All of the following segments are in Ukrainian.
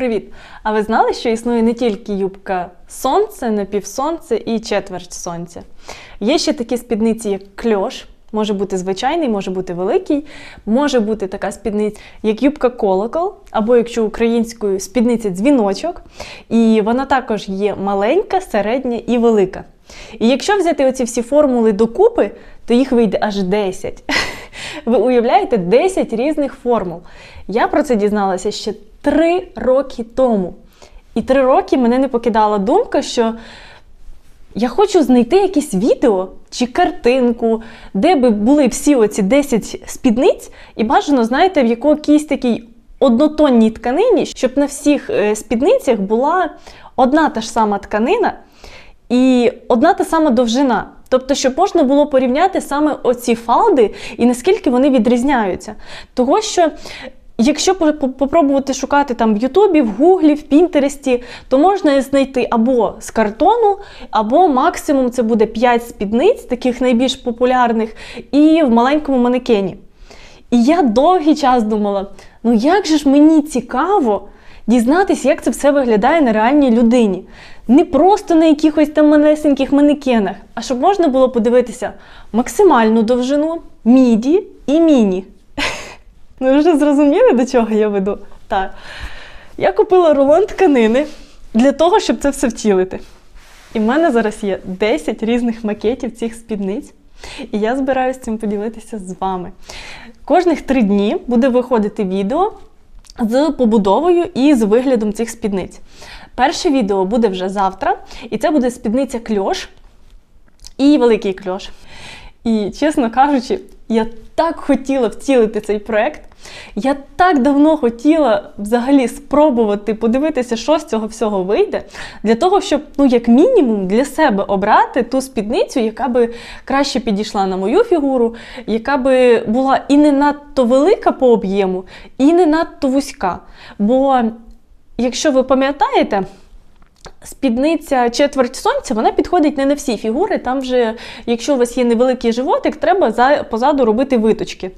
Привіт! А ви знали, що існує не тільки юбка сонце, напівсонце і четверть сонця? Є ще такі спідниці, як кльош. Може бути звичайний, може бути великий, може бути така спідниця, як юбка колокол, або якщо українською спідниця дзвіночок. І вона також є маленька, середня і велика. І якщо взяти оці всі формули докупи, то їх вийде аж 10. Ви уявляєте 10 різних формул. Я про це дізналася ще 3 роки тому. І 3 роки мене не покидала думка, що я хочу знайти якесь відео чи картинку, де би були всі оці 10 спідниць, і бажано, знаєте, в якійсь такій однотонній тканині, щоб на всіх е, спідницях була одна та ж сама тканина і одна та сама довжина. Тобто, щоб можна було порівняти саме оці фалди і наскільки вони відрізняються. Того що. Якщо попробувати шукати там в Ютубі, в Гуглі, в Пінтересті, то можна знайти або з картону, або максимум це буде 5 спідниць, таких найбільш популярних, і в маленькому манекені. І я довгий час думала: ну як же ж мені цікаво дізнатися, як це все виглядає на реальній людині. Не просто на якихось там малесеньких манекенах, а щоб можна було подивитися максимальну довжину, міді і міні. Ну, вже зрозуміли, до чого я веду? Так. Я купила рулон тканини для того, щоб це все втілити. І в мене зараз є 10 різних макетів цих спідниць. І я збираюся цим поділитися з вами. Кожних три дні буде виходити відео з побудовою і з виглядом цих спідниць. Перше відео буде вже завтра, і це буде спідниця кльош і великий кльош. І, чесно кажучи, я так хотіла втілити цей проект. Я так давно хотіла взагалі спробувати подивитися, що з цього всього вийде, для того, щоб, ну, як мінімум, для себе обрати ту спідницю, яка би краще підійшла на мою фігуру, яка би була і не надто велика по об'єму, і не надто вузька. Бо, якщо ви пам'ятаєте, Спідниця четверть сонця, вона підходить не на всі фігури. Там вже, якщо у вас є невеликий животик, треба за, позаду робити виточки.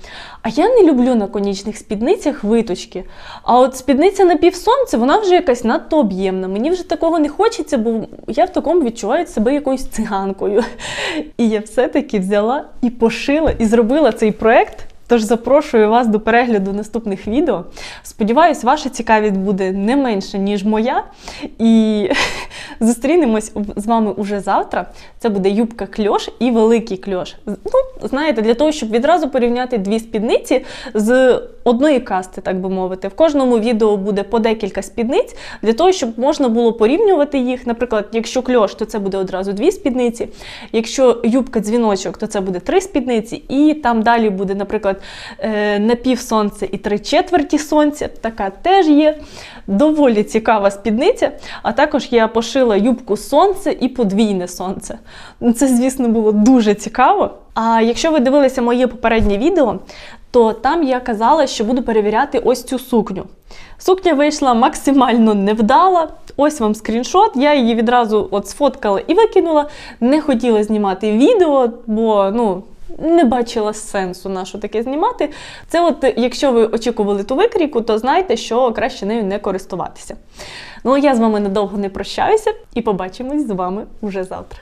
А я не люблю на конічних спідницях виточки. А от спідниця на півсонце, вона вже якась надто об'ємна. Мені вже такого не хочеться, бо я в такому відчуваю себе якоюсь циганкою. І я все-таки взяла і пошила, і зробила цей проект. Тож запрошую вас до перегляду наступних відео. Сподіваюсь, ваша цікавість буде не менша, ніж моя. І зустрінемось з вами уже завтра. Це буде юбка кльош і великий кльош. Ну, знаєте, для того, щоб відразу порівняти дві спідниці з одної касти, так би мовити. В кожному відео буде по декілька спідниць, для того, щоб можна було порівнювати їх. Наприклад, якщо кльош, то це буде одразу дві спідниці. Якщо юбка дзвіночок, то це буде три спідниці. І там далі буде, наприклад, е, напівсонце і три четверті сонця. Така теж є. Доволі цікава спідниця. А також я пошила юбку сонце і подвійне сонце. Це, звісно, було дуже цікаво. А якщо ви дивилися моє попереднє відео, то там я казала, що буду перевіряти ось цю сукню. Сукня вийшла максимально невдала. Ось вам скріншот. Я її відразу от сфоткала і викинула. Не хотіла знімати відео, бо ну. Не бачила сенсу на що таке знімати. Це, от, якщо ви очікували ту викрійку, то знайте, що краще нею не користуватися. Ну, я з вами надовго не прощаюся і побачимось з вами уже завтра.